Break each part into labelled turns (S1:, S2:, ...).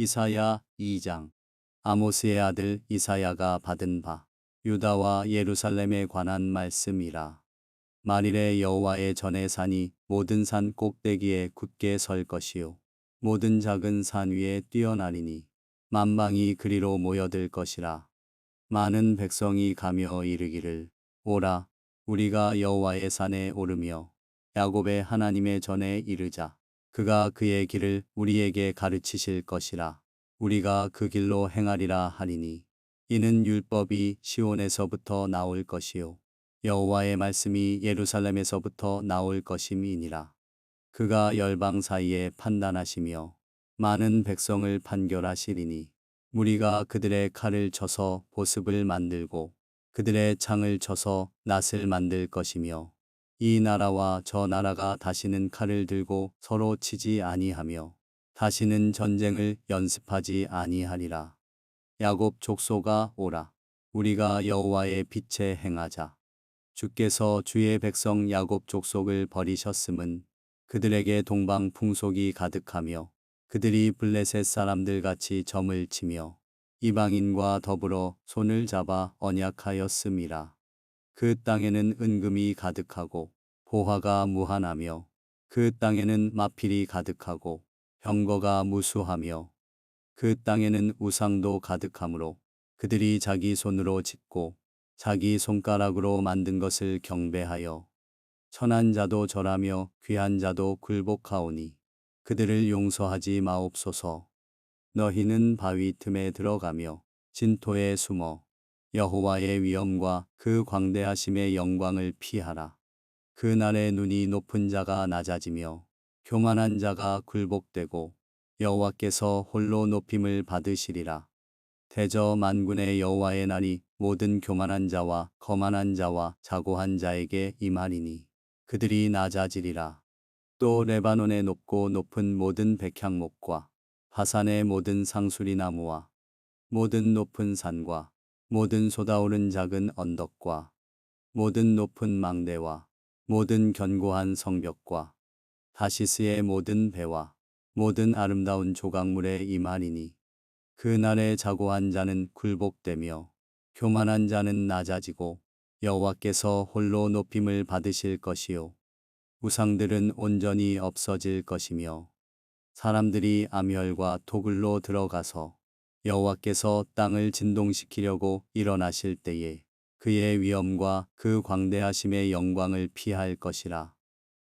S1: 이사야 2장 아모스의 아들 이사야가 받은 바 유다와 예루살렘에 관한 말씀이라. 만일에 여호와의 전에 산이 모든 산 꼭대기에 굳게 설 것이요 모든 작은 산 위에 뛰어나리니 만방이 그리로 모여들 것이라. 많은 백성이 가며 이르기를 오라 우리가 여호와의 산에 오르며 야곱의 하나님의 전에 이르자 그가 그의 길을 우리에게 가르치실 것이라. 우리가 그 길로 행하리라 하리니. 이는 율법이 시온에서부터 나올 것이요. 여호와의 말씀이 예루살렘에서부터 나올 것임이니라. 그가 열방 사이에 판단하시며 많은 백성을 판결하시리니. 무리가 그들의 칼을 쳐서 보습을 만들고 그들의 창을 쳐서 낫을 만들 것이며 이 나라와 저 나라가 다시는 칼을 들고 서로 치지 아니하며 다시는 전쟁을 연습하지 아니하리라. 야곱 족소가 오라. 우리가 여호와의 빛에 행하자. 주께서 주의 백성 야곱 족속을 버리셨음은 그들에게 동방 풍속이 가득하며 그들이 블레셋 사람들 같이 점을 치며 이방인과 더불어 손을 잡아 언약하였음이라. 그 땅에는 은금이 가득하고 보화가 무한하며 그 땅에는 마필이 가득하고 병거가 무수하며 그 땅에는 우상도 가득하므로 그들이 자기 손으로 짓고 자기 손가락으로 만든 것을 경배하여 천한 자도 절하며 귀한 자도 굴복하오니 그들을 용서하지 마옵소서. 너희는 바위 틈에 들어가며 진토에 숨어 여호와의 위엄과 그 광대하심의 영광을 피하라. 그날의 눈이 높은 자가 낮아지며 교만한 자가 굴복되고 여호와께서 홀로 높임을 받으시리라. 대저 만군의 여호와의 날이 모든 교만한 자와 거만한 자와 자고한 자에게 임하리니 그들이 낮아지리라. 또 레바논의 높고 높은 모든 백향목과 바산의 모든 상수리 나무와 모든 높은 산과 모든 솟아오른 작은 언덕과 모든 높은 망대와 모든 견고한 성벽과 다시스의 모든 배와 모든 아름다운 조각물에 임하리니 그날에 자고한 자는 굴복되며 교만한 자는 낮아지고 여호와께서 홀로 높임을 받으실 것이요 우상들은 온전히 없어질 것이며 사람들이 암혈과 토굴로 들어가서 여호와께서 땅을 진동시키려고 일어나실 때에 그의 위엄과 그 광대하심의 영광을 피할 것이라.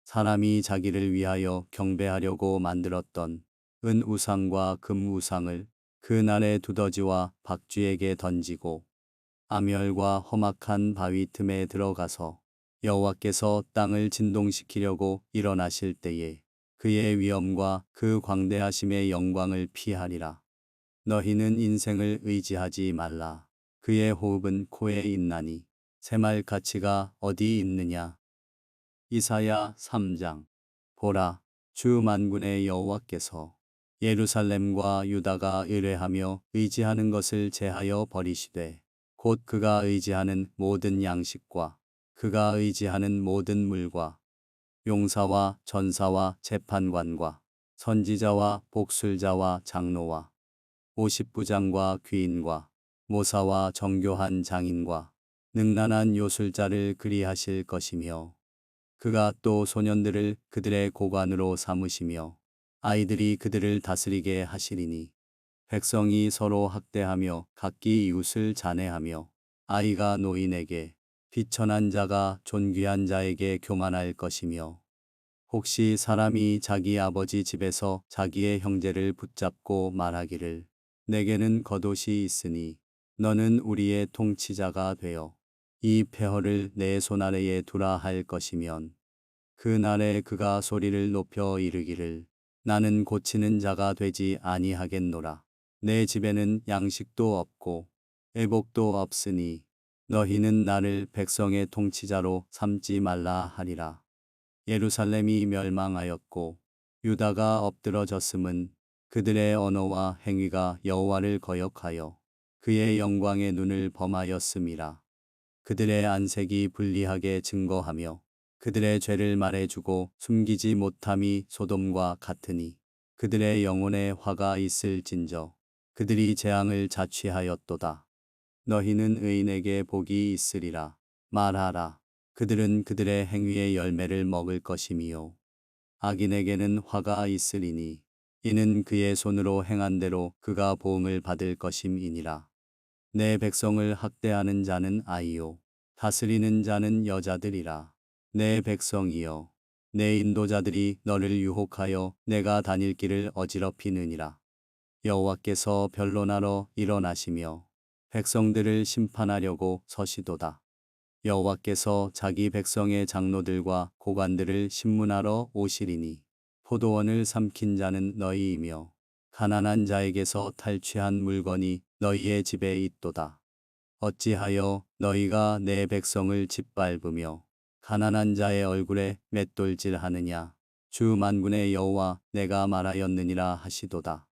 S1: 사람이 자기를 위하여 경배하려고 만들었던 은 우상과 금 우상을 그날의 두더지와 박쥐에게 던지고 암혈과 험악한 바위 틈에 들어가서 여호와께서 땅을 진동시키려고 일어나실 때에 그의 위엄과 그 광대하심의 영광을 피하리라. 너희는 인생을 의지하지 말라. 그의 호흡은 코에 있나니 새말 가치가 어디 있느냐. 이사야 3장 보라 주 만군의 여호와께서 예루살렘과 유다가 의뢰하며 의지하는 것을 제하여 버리시되 곧 그가 의지하는 모든 양식과 그가 의지하는 모든 물과 용사와 전사와 재판관과 선지자와 복술자와 장로와 오십부장과 귀인과 모사와 정교한 장인과 능란한 요술자를 그리하실 것이며 그가 또 소년들을 그들의 고관으로 삼으시며 아이들이 그들을 다스리게 하시리니 백성이 서로 학대하며 각기 이웃을 잔해하며 아이가 노인에게 비천한 자가 존귀한 자에게 교만할 것이며 혹시 사람이 자기 아버지 집에서 자기의 형제를 붙잡고 말하기를 내게는 겉옷이 있으니 너는 우리의 통치자가 되어 이 폐허를 내 손아래에 두라 할 것이면 그 날에 그가 소리를 높여 이르기를 나는 고치는 자가 되지 아니하겠노라. 내 집에는 양식도 없고 애복도 없으니 너희는 나를 백성의 통치자로 삼지 말라 하리라. 예루살렘이 멸망하였고 유다가 엎드러졌음은 그들의 언어와 행위가 여호와를 거역하여 그의 영광의 눈을 범하였음이라. 그들의 안색이 불리하게 증거하며 그들의 죄를 말해주고 숨기지 못함이 소돔과 같으니 그들의 영혼에 화가 있을진저 그들이 재앙을 자취하였도다. 너희는 의인에게 복이 있으리라. 말하라. 그들은 그들의 행위의 열매를 먹을 것이미요. 악인에게는 화가 있으리니 이는 그의 손으로 행한 대로 그가 보응을 받을 것임이니라. 내 백성을 학대하는 자는 아이요. 다스리는 자는 여자들이라. 내 백성이여. 내 인도자들이 너를 유혹하여 내가 다닐 길을 어지럽히느니라. 여호와께서 변론하러 일어나시며 백성들을 심판하려고 서시도다. 여호와께서 자기 백성의 장로들과 고관들을 신문하러 오시리니 포도원을 삼킨 자는 너희이며 가난한 자에게서 탈취한 물건이 너희의 집에 있도다. 어찌하여 너희가 내 백성을 짓밟으며 가난한 자의 얼굴에 맷돌질하느냐 주 만군의 여호와 내가 말하였느니라 하시도다.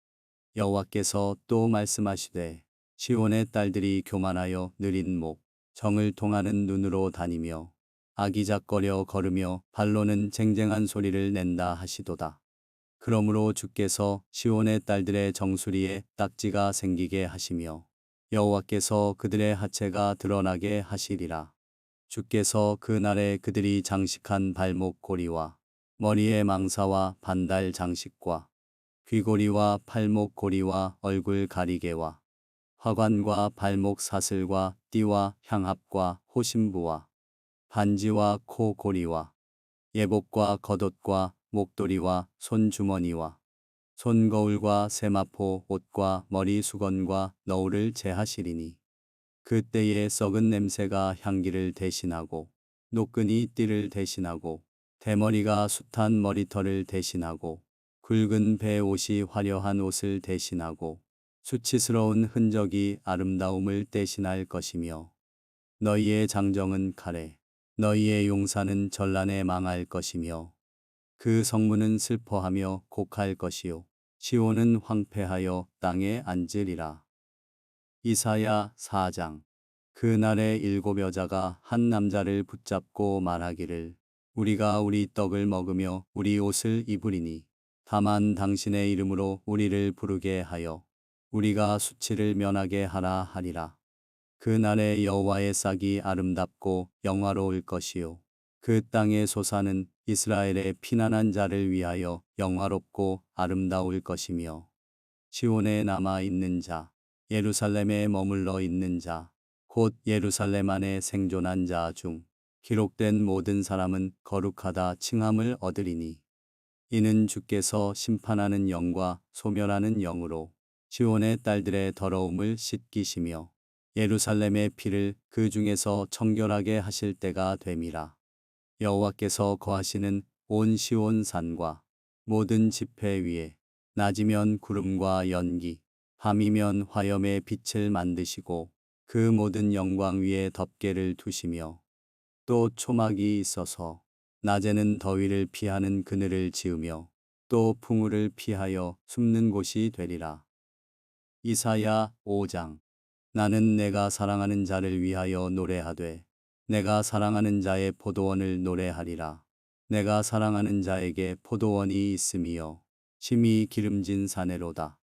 S1: 여호와께서 또 말씀하시되 시온의 딸들이 교만하여 느린 목 정을 통하는 눈으로 다니며 아기작거려 걸으며 발로는 쟁쟁한 소리를 낸다 하시도다. 그러므로 주께서 시온의 딸들의 정수리에 딱지가 생기게 하시며 여호와께서 그들의 하체가 드러나게 하시리라. 주께서 그 날에 그들이 장식한 발목 고리와 머리의 망사와 반달 장식과 귀고리와 팔목 고리와 얼굴 가리개와 화관과 발목 사슬과 띠와 향합과 호심부와 반지와 코 고리와 예복과 겉옷과 목도리와 손주머니와 손거울과 세마포 옷과 머리 수건과 너울을 제하시리니 그때에 썩은 냄새가 향기를 대신하고 노끈이 띠를 대신하고 대머리가 숱한 머리털을 대신하고 굵은 배 옷이 화려한 옷을 대신하고 수치스러운 흔적이 아름다움을 대신할 것이며 너희의 장정은 칼에 너희의 용사는 전란에 망할 것이며 그 성문은 슬퍼하며 곡할 것이요 시온은 황폐하여 땅에 앉으리라. 이사야 4장 그날에 일곱 여자가 한 남자를 붙잡고 말하기를 우리가 우리 떡을 먹으며 우리 옷을 입으리니 다만 당신의 이름으로 우리를 부르게 하여 우리가 수치를 면하게 하라 하리라. 그날에 여호와의 싹이 아름답고 영화로울 것이요. 그 땅의 소사는 이스라엘의 피난한 자를 위하여 영화롭고 아름다울 것이며 시온에 남아 있는 자 예루살렘에 머물러 있는 자 곧 예루살렘 안에 생존한 자 중 기록된 모든 사람은 거룩하다 칭함을 얻으리니 이는 주께서 심판하는 영과 소멸하는 영으로 시온의 딸들의 더러움을 씻기시며 예루살렘의 피를 그 중에서 청결하게 하실 때가 됨이라. 여호와께서 거하시는 온 시온 산과 모든 지폐 위에 낮이면 구름과 연기, 밤이면 화염의 빛을 만드시고 그 모든 영광 위에 덮개를 두시며 또 초막이 있어서 낮에는 더위를 피하는 그늘을 지으며 또 풍우를 피하여 숨는 곳이 되리라. 이사야 5장 나는 내가 사랑하는 자를 위하여 노래하되 내가 사랑하는 자의 포도원을 노래하리라. 내가 사랑하는 자에게 포도원이 있음이요 심히 기름진 사내로다.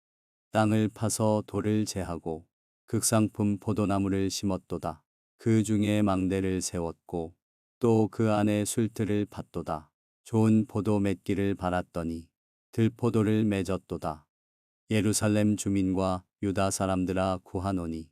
S1: 땅을 파서 돌을 제하고 극상품 포도나무를 심었도다. 그 중에 망대를 세웠고 또 그 안에 술틀을 팠도다. 좋은 포도 맺기를 바랐더니 들포도를 맺었도다. 예루살렘 주민과 유다 사람들아 구하노니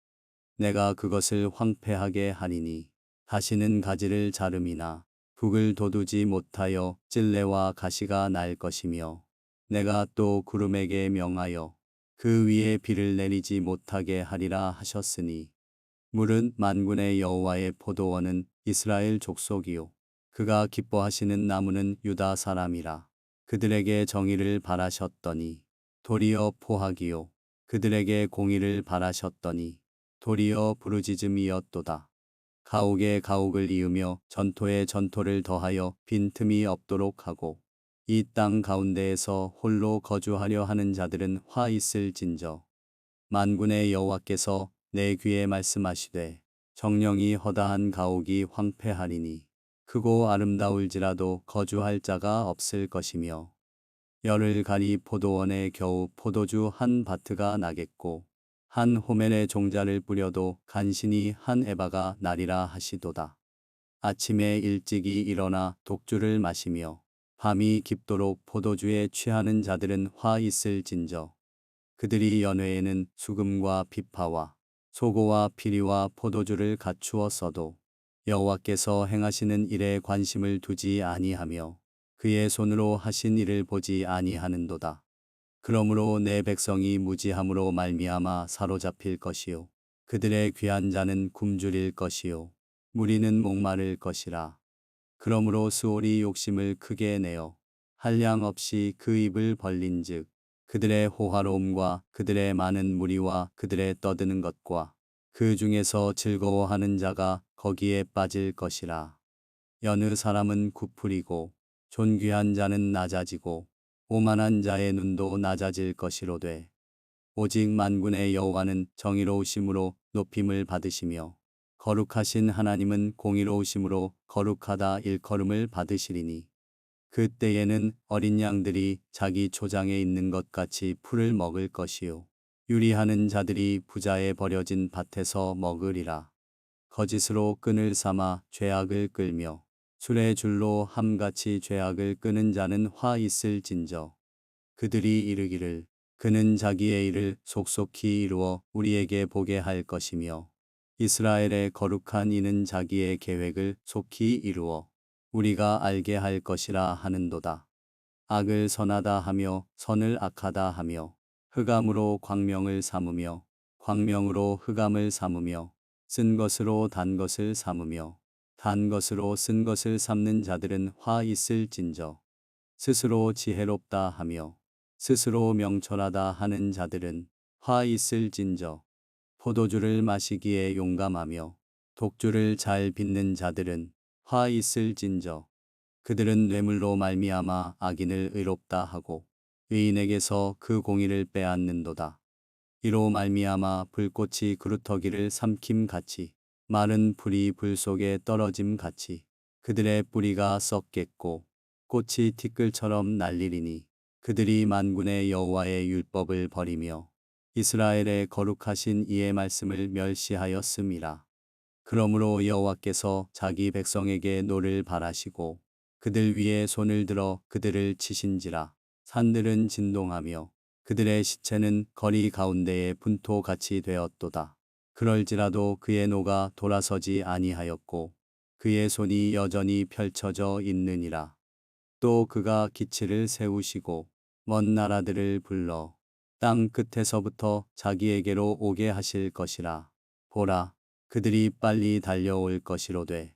S1: 내가 그것을 황폐하게 하리니 다시는 가지를 자름이나 북을 돋우지 못하여 찔레와 가시가 날 것이며 내가 또 구름에게 명하여 그 위에 비를 내리지 못하게 하리라 하셨으니 물은 만군의 여호와의 포도원은 이스라엘 족속이요 그가 기뻐하시는 나무는 유다 사람이라 그들에게 정의를 바라셨더니 도리어 포악이요 그들에게 공의를 바라셨더니 도리어 부르짖음이었도다. 가옥에 가옥을 이으며 전토에 전토를 더하여 빈틈이 없도록 하고 이 땅 가운데에서 홀로 거주하려 하는 자들은 화 있을진저 만군의 여호와께서 내 귀에 말씀하시되 정령이 허다한 가옥이 황폐하리니 크고 아름다울지라도 거주할 자가 없을 것이며 열을 가리 포도원에 겨우 포도주 한 바트가 나겠고 한 호멜의 종자를 뿌려도 간신히 한 에바가 나리라 하시도다. 아침에 일찍이 일어나 독주를 마시며 밤이 깊도록 포도주에 취하는 자들은 화 있을 진저 그들이 연회에는 수금과 비파와 소고와 피리와 포도주를 갖추었어도 여호와께서 행하시는 일에 관심을 두지 아니하며 그의 손으로 하신 일을 보지 아니하는도다. 그러므로 내 백성이 무지함으로 말미암아 사로잡힐 것이요 그들의 귀한 자는 굶주릴 것이요 무리는 목마를 것이라. 그러므로 수올이 욕심을 크게 내어 한량 없이 그 입을 벌린즉 그들의 호화로움과 그들의 많은 무리와 그들의 떠드는 것과 그 중에서 즐거워하는 자가 거기에 빠질 것이라. 여느 사람은 구풀이고 존귀한 자는 낮아지고 오만한 자의 눈도 낮아질 것이로되 오직 만군의 여호와는 정의로우심으로 높임을 받으시며 거룩하신 하나님은 공의로우심으로 거룩하다 일컬음을 받으시리니 그때에는 어린 양들이 자기 초장에 있는 것 같이 풀을 먹을 것이요. 유리하는 자들이 부자의 버려진 밭에서 먹으리라. 거짓으로 끈을 삼아 죄악을 끌며 술의 줄로 함같이 죄악을 끄는 자는 화 있을진저 그들이 이르기를 그는 자기의 일을 속속히 이루어 우리에게 보게 할 것이며 이스라엘의 거룩한 이는 자기의 계획을 속히 이루어 우리가 알게 할 것이라 하는도다. 악을 선하다 하며 선을 악하다 하며 흑암으로 광명을 삼으며 광명으로 흑암을 삼으며 쓴 것으로 단 것을 삼으며 단 것으로 쓴 것을 삼는 자들은 화 있을진저 스스로 지혜롭다 하며 스스로 명철하다 하는 자들은 화 있을진저 포도주를 마시기에 용감하며 독주를 잘 빚는 자들은 화 있을진저 그들은 뇌물로 말미암아 악인을 의롭다 하고 의인에게서 그 공의를 빼앗는도다. 이로 말미암아 불꽃이 그루터기를 삼킴 같이 마른 풀이 불 속에 떨어짐 같이 그들의 뿌리가 썩겠고 꽃이 티끌처럼 날리리니 그들이 만군의 여호와의 율법을 버리며 이스라엘의 거룩하신 이의 말씀을 멸시하였음이라. 그러므로 여호와께서 자기 백성에게 노를 바라시고 그들 위에 손을 들어 그들을 치신지라 산들은 진동하며 그들의 시체는 거리 가운데에 분토같이 되었도다. 그럴지라도 그의 노가 돌아서지 아니하였고 그의 손이 여전히 펼쳐져 있느니라. 또 그가 기치를 세우시고 먼 나라들을 불러 땅 끝에서부터 자기에게로 오게 하실 것이라. 보라, 그들이 빨리 달려올 것이로되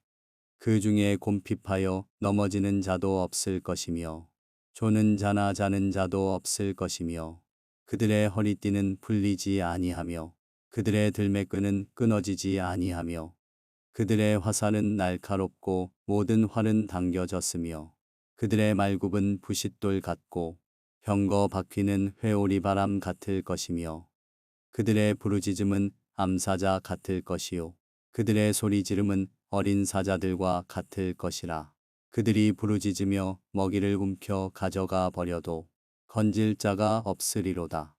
S1: 그 중에 곰핍하여 넘어지는 자도 없을 것이며 조는 자나 자는 자도 없을 것이며 그들의 허리띠는 풀리지 아니하며 그들의 들매끈은 끊어지지 아니하며 그들의 화살은 날카롭고 모든 활은 당겨졌으며 그들의 말굽은 부싯돌 같고 병거 바퀴는 회오리 바람 같을 것이며 그들의 부르짖음은 암사자 같을 것이요 그들의 소리 지름은 어린 사자들과 같을 것이라 그들이 부르짖으며 먹이를 움켜 가져가 버려도 건질 자가 없으리로다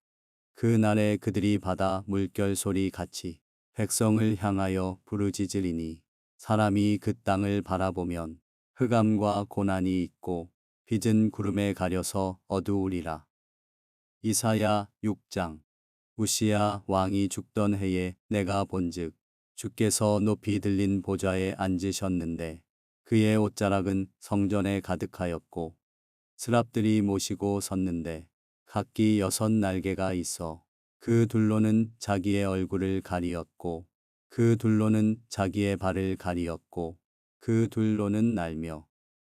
S1: 그날에 그들이 바다 물결 소리 같이 백성을 향하여 부르짖으리니 사람이 그 땅을 바라보면 흑암과 고난이 있고 빚은 구름에 가려서 어두우리라. 이사야 6장 우시야 왕이 죽던 해에 내가 본즉 주께서 높이 들린 보좌에 앉으셨는데 그의 옷자락은 성전에 가득하였고 스랍들이 모시고 섰는데 각기 여섯 날개가 있어 그 둘로는 자기의 얼굴을 가리었고 그 둘로는 자기의 발을 가리었고 그 둘로는 날며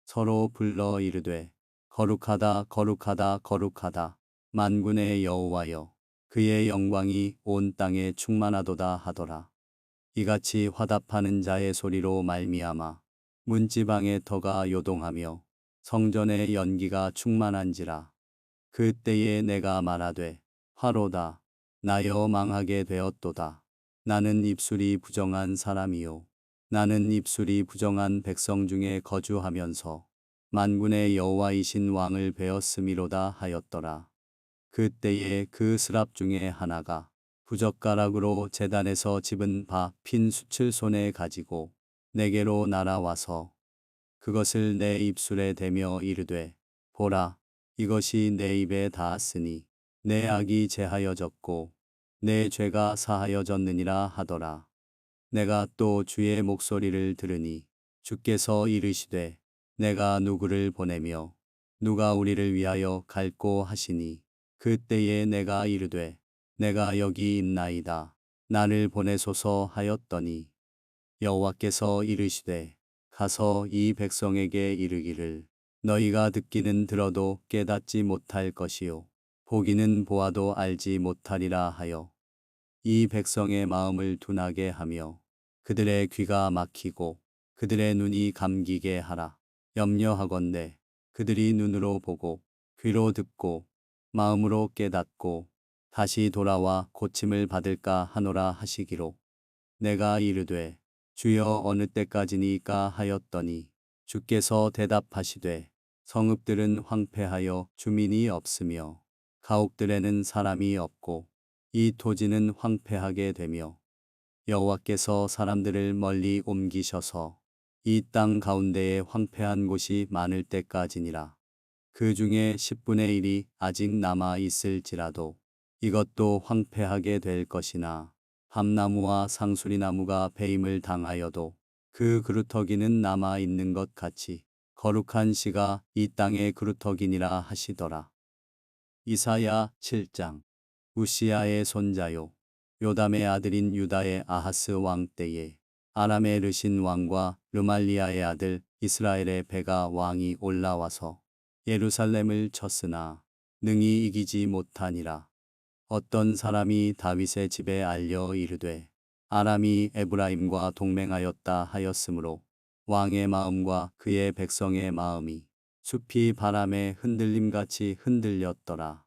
S1: 서로 불러 이르되 거룩하다 거룩하다 거룩하다 만군의 여호와여 그의 영광이 온 땅에 충만하도다 하더라. 이같이 화답하는 자의 소리로 말미암아 문지방의 터가 요동하며 성전의 연기가 충만한지라. 그때에 내가 말하되 화로다 나여 망하게 되었도다. 나는 입술이 부정한 사람이요 나는 입술이 부정한 백성 중에 거주하면서 만군의 여호와이신 왕을 배웠음이로다 하였더라. 그때에 그 스랍 중에 하나가 부젓가락으로 재단에서 집은 바핀 숯을 손에 가지고 내게로 날아와서 그것을 내 입술에 대며 이르되 보라 이것이 내 입에 닿았으니 내 악이 제하여졌고 내 죄가 사하여졌느니라 하더라. 내가 또 주의 목소리를 들으니 주께서 이르시되 내가 누구를 보내며 누가 우리를 위하여 갈고 하시니 그때에 내가 이르되 내가 여기 있나이다. 나를 보내소서 하였더니 여호와께서 이르시되 가서 이 백성에게 이르기를 너희가 듣기는 들어도 깨닫지 못할 것이요. 보기는 보아도 알지 못하리라 하여 이 백성의 마음을 둔하게 하며 그들의 귀가 막히고 그들의 눈이 감기게 하라. 염려하건대 그들이 눈으로 보고 귀로 듣고 마음으로 깨닫고 다시 돌아와 고침을 받을까 하노라 하시기로. 내가 이르되 주여 어느 때까지니까 하였더니 주께서 대답하시되 성읍들은 황폐하여 주민이 없으며 가옥들에는 사람이 없고 이 토지는 황폐하게 되며 여호와께서 사람들을 멀리 옮기셔서 이 땅 가운데에 황폐한 곳이 많을 때까지니라. 그 중에 10분의 1이 아직 남아 있을지라도 이것도 황폐하게 될 것이나 밤나무와 상수리나무가 배임을 당하여도 그 그루터기는 남아 있는 것 같이 거룩한 씨가 이 땅의 그루터기니라 하시더라. 이사야 7장 우시아의 손자요 요담의 아들인 유다의 아하스 왕 때에 아람의 르신 왕과 르말리아의 아들 이스라엘의 배가 왕이 올라와서 예루살렘을 쳤으나 능히 이기지 못하니라. 어떤 사람이 다윗의 집에 알려 이르되 아람이 에브라임과 동맹하였다 하였으므로 왕의 마음과 그의 백성의 마음이 숲이 바람에 흔들림같이 흔들렸더라.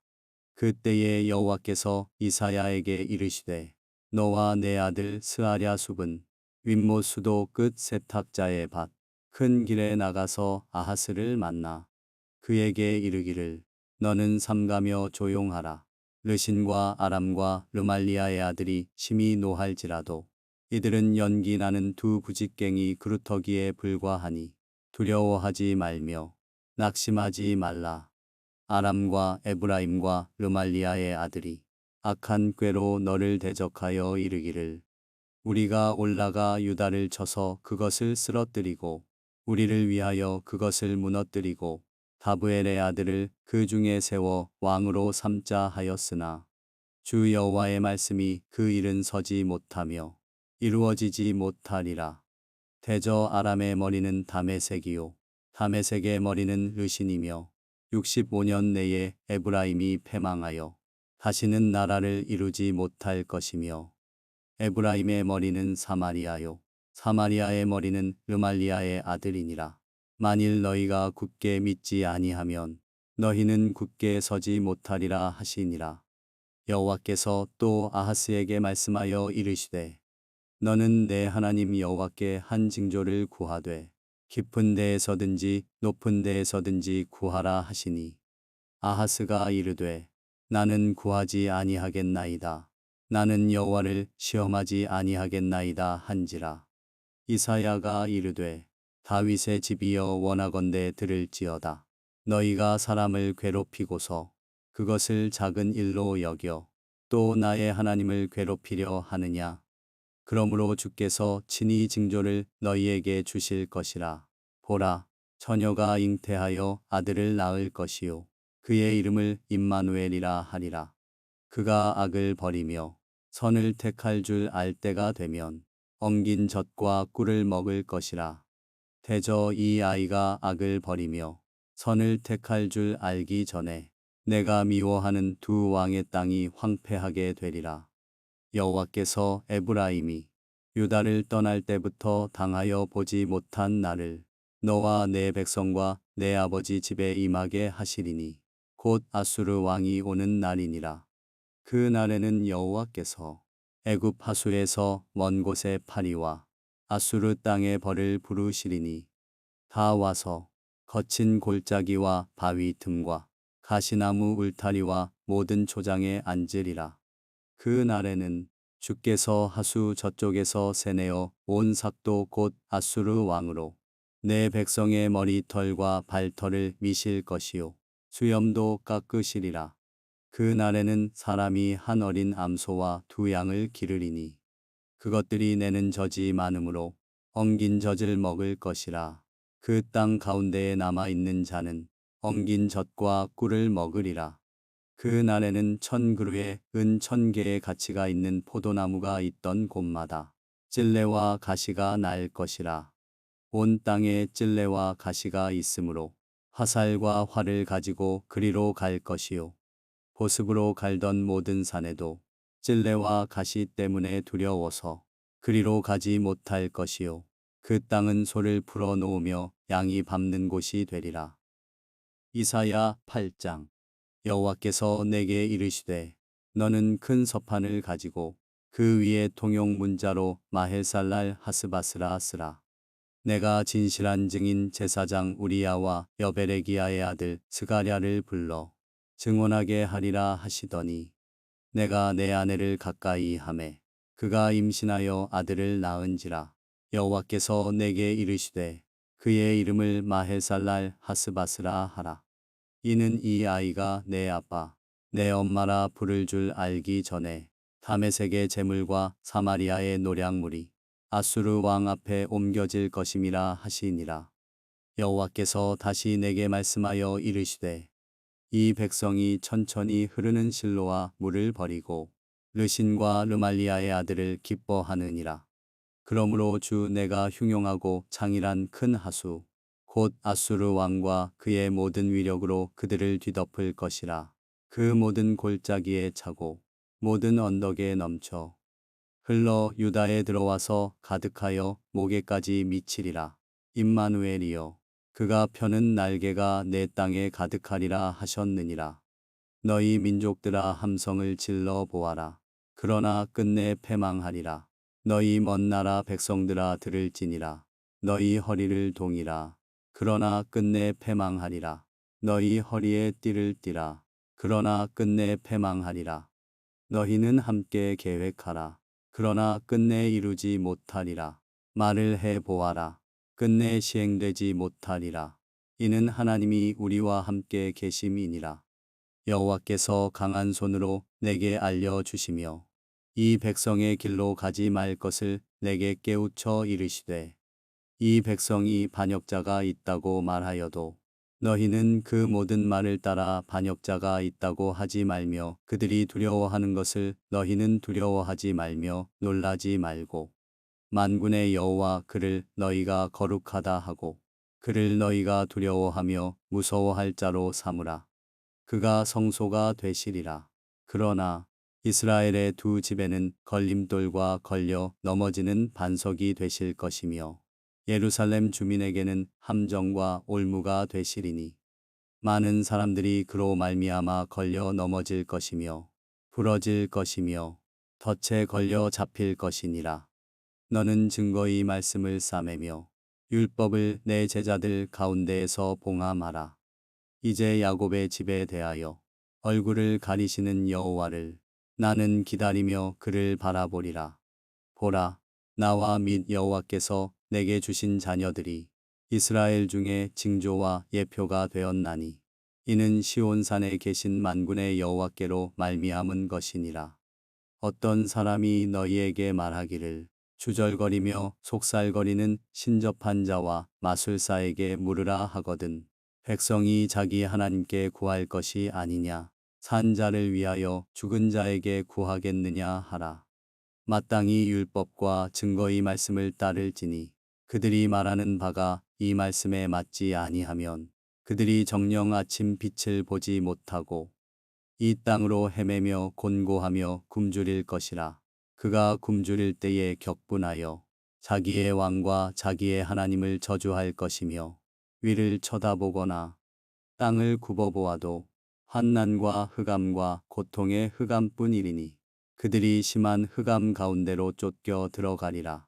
S1: 그때에 여호와께서 이사야에게 이르시되 너와 내 아들 스아랴 숲은 윗못 수도 끝 세탁자의 밭 큰 길에 나가서 아하스를 만나 그에게 이르기를 너는 삼가며 조용하라. 르신과 아람과 르말리아의 아들이 심히 노할지라도 이들은 연기 나는 두 부직갱이 그루터기에 불과하니 두려워하지 말며 낙심하지 말라. 아람과 에브라임과 르말리아의 아들이 악한 꾀로 너를 대적하여 이르기를 우리가 올라가 유다를 쳐서 그것을 쓰러뜨리고 우리를 위하여 그것을 무너뜨리고 다브엘의 아들을 그 중에 세워 왕으로 삼자 하였으나 주 여호와의 말씀이 그 일은 서지 못하며 이루어지지 못하리라. 대저 아람의 머리는 다메색이요 다메색의 머리는 르신이며 65년 내에 에브라임이 패망하여 다시는 나라를 이루지 못할 것이며 에브라임의 머리는 사마리아요 사마리아의 머리는 르말리아의 아들이니라. 만일 너희가 굳게 믿지 아니하면 너희는 굳게 서지 못하리라 하시니라. 여호와께서 또 아하스에게 말씀하여 이르시되 너는 내 하나님 여호와께 한 징조를 구하되 깊은 데에서든지 높은 데에서든지 구하라 하시니 아하스가 이르되 나는 구하지 아니하겠나이다. 나는 여호와를 시험하지 아니하겠나이다 한지라. 이사야가 이르되 다윗의 집이여 원하건대 들을지어다. 너희가 사람을 괴롭히고서 그것을 작은 일로 여겨 또 나의 하나님을 괴롭히려 하느냐. 그러므로 주께서 친히 징조를 너희에게 주실 것이라. 보라, 처녀가 잉태하여 아들을 낳을 것이요. 그의 이름을 임마누엘이라 하리라. 그가 악을 버리며 선을 택할 줄 알 때가 되면 엉긴 젖과 꿀을 먹을 것이라. 대저 이 아이가 악을 버리며 선을 택할 줄 알기 전에 내가 미워하는 두 왕의 땅이 황폐하게 되리라. 여호와께서 에브라임이 유다를 떠날 때부터 당하여 보지 못한 나를 너와 내 백성과 내 아버지 집에 임하게 하시리니 곧 아수르 왕이 오는 날이니라. 그 날에는 여호와께서 애굽 하수에서 먼 곳에 파리와 아수르 땅에 벌을 부르시리니 다 와서 거친 골짜기와 바위 틈과 가시나무 울타리와 모든 초장에 앉으리라. 그 날에는 주께서 하수 저쪽에서 세내어 온 삭도 곧 아수르 왕으로 내 백성의 머리털과 발털을 미실 것이요 수염도 깎으시리라. 그 날에는 사람이 한 어린 암소와 두 양을 기르리니 그것들이 내는 젖이 많으므로 엉긴 젖을 먹을 것이라. 그 땅 가운데에 남아 있는 자는 엉긴 젖과 꿀을 먹으리라. 그 날에는 천 그루에 은천 개의 가치가 있는 포도나무가 있던 곳마다 찔레와 가시가 날 것이라. 온 땅에 찔레와 가시가 있으므로 화살과 활을 가지고 그리로 갈 것이요. 보습으로 갈던 모든 산에도 찔레와 가시 때문에 두려워서 그리로 가지 못할 것이요. 그 땅은 소를 풀어 놓으며 양이 밟는 곳이 되리라. 이사야 8장 여호와께서 내게 이르시되 너는 큰 서판을 가지고 그 위에 통용 문자로 마헬살랄 하스바스라 쓰라. 내가 진실한 증인 제사장 우리야와 여베레기야의 아들 스가랴를 불러 증언하게 하리라 하시더니 내가 내 아내를 가까이 하매 그가 임신하여 아들을 낳은지라 여호와께서 내게 이르시되 그의 이름을 마헬살랄 하스바스라 하라. 이는 이 아이가 내 아빠, 내 엄마라 부를 줄 알기 전에 다메색의 재물과 사마리아의 노량물이 아수르 왕 앞에 옮겨질 것임이라 하시니라. 여호와께서 다시 내게 말씀하여 이르시되 이 백성이 천천히 흐르는 실로와 물을 버리고 르신과 르말리아의 아들을 기뻐하느니라. 그러므로 주 내가 흉용하고 창일한 큰 하수 곧 아수르 왕과 그의 모든 위력으로 그들을 뒤덮을 것이라. 그 모든 골짜기에 차고 모든 언덕에 넘쳐 흘러 유다에 들어와서 가득하여 목에까지 미치리라. 임마누엘이여 그가 펴는 날개가 내 땅에 가득하리라 하셨느니라. 너희 민족들아 함성을 질러 보아라. 그러나 끝내 패망하리라. 너희 먼 나라 백성들아 들을지니라. 너희 허리를 동이라. 그러나 끝내 패망하리라. 너희 허리에 띠를 띠라. 그러나 끝내 패망하리라. 너희는 함께 계획하라. 그러나 끝내 이루지 못하리라. 말을 해 보아라. 끝내 시행되지 못하리라. 이는 하나님이 우리와 함께 계심이니라. 여호와께서 강한 손으로 내게 알려 주시며 이 백성의 길로 가지 말 것을 내게 깨우쳐 이르시되 이 백성이 반역자가 있다고 말하여도 너희는 그 모든 말을 따라 반역자가 있다고 하지 말며 그들이 두려워하는 것을 너희는 두려워하지 말며 놀라지 말고 만군의 여호와 그를 너희가 거룩하다 하고 그를 너희가 두려워하며 무서워할 자로 삼으라. 그가 성소가 되시리라. 그러나 이스라엘의 두 집에는 걸림돌과 걸려 넘어지는 반석이 되실 것이며 예루살렘 주민에게는 함정과 올무가 되시리니 많은 사람들이 그로 말미암아 걸려 넘어질 것이며 부러질 것이며 덫에 걸려 잡힐 것이니라. 너는 증거의 말씀을 싸매며 율법을 내 제자들 가운데에서 봉함하라. 이제 야곱의 집에 대하여 얼굴을 가리시는 여호와를 나는 기다리며 그를 바라보리라. 보라, 나와 및 여호와께서 내게 주신 자녀들이 이스라엘 중에 징조와 예표가 되었나니 이는 시온산에 계신 만군의 여호와께로 말미암은 것이니라. 어떤 사람이 너희에게 말하기를 주절거리며 속살거리는 신접한 자와 마술사에게 물으라 하거든 백성이 자기 하나님께 구할 것이 아니냐 산 자를 위하여 죽은 자에게 구하겠느냐 하라. 마땅히 율법과 증거의 말씀을 따를지니 그들이 말하는 바가 이 말씀에 맞지 아니하면 그들이 정령 아침 빛을 보지 못하고 이 땅으로 헤매며 곤고하며 굶주릴 것이라. 그가 굶주릴 때에 격분하여 자기의 왕과 자기의 하나님을 저주할 것이며 위를 쳐다보거나 땅을 굽어보아도 환난과 흑암과 고통의 흑암뿐이리니 그들이 심한 흑암 가운데로 쫓겨 들어가리라.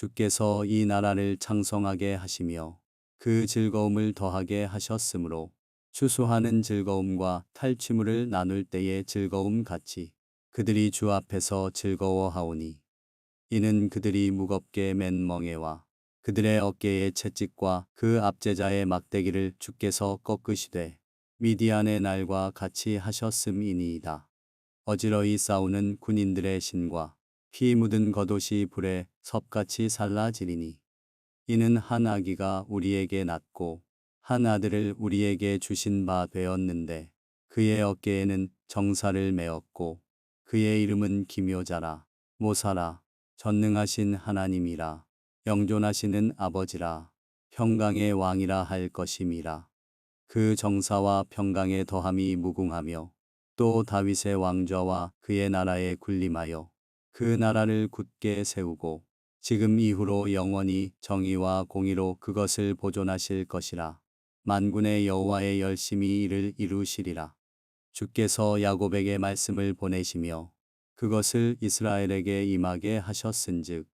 S1: 주께서 이 나라를 창성하게 하시며 그 즐거움을 더하게 하셨으므로 추수하는 즐거움과 탈취물을 나눌 때의 즐거움 같이 그들이 주 앞에서 즐거워하오니 이는 그들이 무겁게 맨 멍에와 그들의 어깨의 채찍과 그 압제자의 막대기를 주께서 꺾으시되 미디안의 날과 같이 하셨음이니이다. 어지러이 싸우는 군인들의 신과 피 묻은 겉옷이 불에 섭같이 살라지리니 이는 한 아기가 우리에게 낳고 한 아들을 우리에게 주신 바 되었는데 그의 어깨에는 정사를 메었고 그의 이름은 기묘자라 모사라 전능하신 하나님이라 영존하시는 아버지라 평강의 왕이라 할 것임이라. 그 정사와 평강의 더함이 무궁하며 또 다윗의 왕좌와 그의 나라에 군림하여 그 나라를 굳게 세우고 지금 이후로 영원히 정의와 공의로 그것을 보존하실 것이라. 만군의 여호와의 열심히 이를 이루시리라. 주께서 야곱에게 말씀을 보내시며 그것을 이스라엘에게 임하게 하셨은즉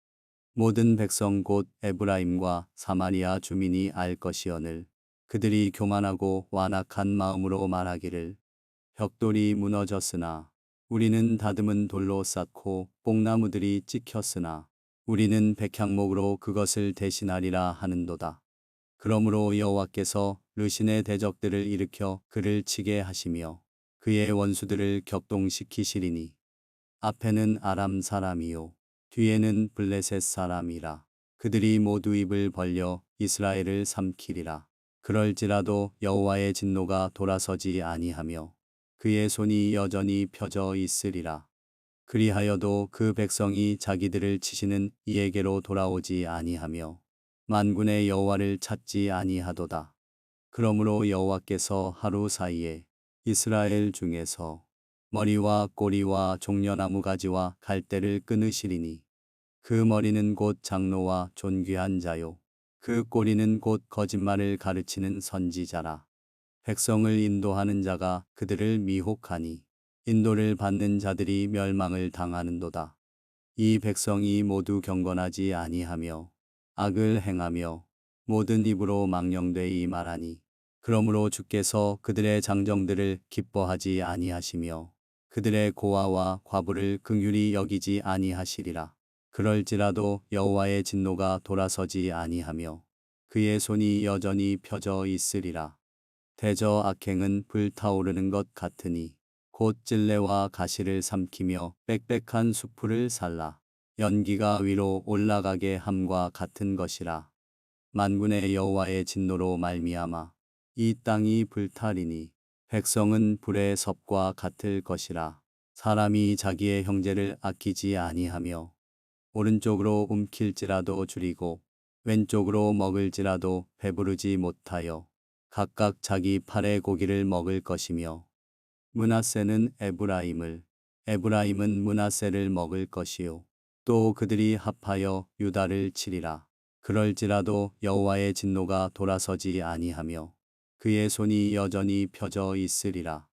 S1: 모든 백성 곧 에브라임과 사마리아 주민이 알 것이오늘 그들이 교만하고 완악한 마음으로 말하기를 벽돌이 무너졌으나 우리는 다듬은 돌로 쌓고 뽕나무들이 찍혔으나 우리는 백향목으로 그것을 대신하리라 하는도다. 그러므로 여호와께서 르신의 대적들을 일으켜 그를 치게 하시며 그의 원수들을 격동시키시리니 앞에는 아람 사람이요 뒤에는 블레셋 사람이라 그들이 모두 입을 벌려 이스라엘을 삼키리라 그럴지라도 여호와의 진노가 돌아서지 아니하며 그의 손이 여전히 펴져 있으리라. 그리하여도 그 백성이 자기들을 치시는 이에게로 돌아오지 아니하며 만군의 여호와를 찾지 아니하도다. 그러므로 여호와께서 하루 사이에 이스라엘 중에서 머리와 꼬리와 종려나무 가지와 갈대를 끊으시리니 그 머리는 곧 장로와 존귀한 자요. 그 꼬리는 곧 거짓말을 가르치는 선지자라 백성을 인도하는 자가 그들을 미혹하니 인도를 받는 자들이 멸망을 당하는도다. 이 백성이 모두 경건하지 아니하며 악을 행하며 모든 입으로 망령되이 말하니 그러므로 주께서 그들의 장정들을 기뻐하지 아니하시며 그들의 고아와 과부를 긍휼히 여기지 아니하시리라. 그럴지라도 여호와의 진노가 돌아서지 아니하며 그의 손이 여전히 펴져 있으리라. 대저 악행은 불타오르는 것 같으니 곧 찔레와 가시를 삼키며 빽빽한 수풀을 살라 연기가 위로 올라가게 함과 같은 것이라. 만군의 여호와의 진노로 말미암아 이 땅이 불타리니 백성은 불의 섭과 같을 것이라. 사람이 자기의 형제를 아끼지 아니하며 오른쪽으로 움킬지라도 줄이고 왼쪽으로 먹을지라도 배부르지 못하여 각각 자기 팔의 고기를 먹을 것이며 문하세는 에브라임을 에브라임은 문하세를 먹을 것이요. 또 그들이 합하여 유다를 치리라. 그럴지라도 여호와의 진노가 돌아서지 아니하며 그의 손이 여전히 펴져 있으리라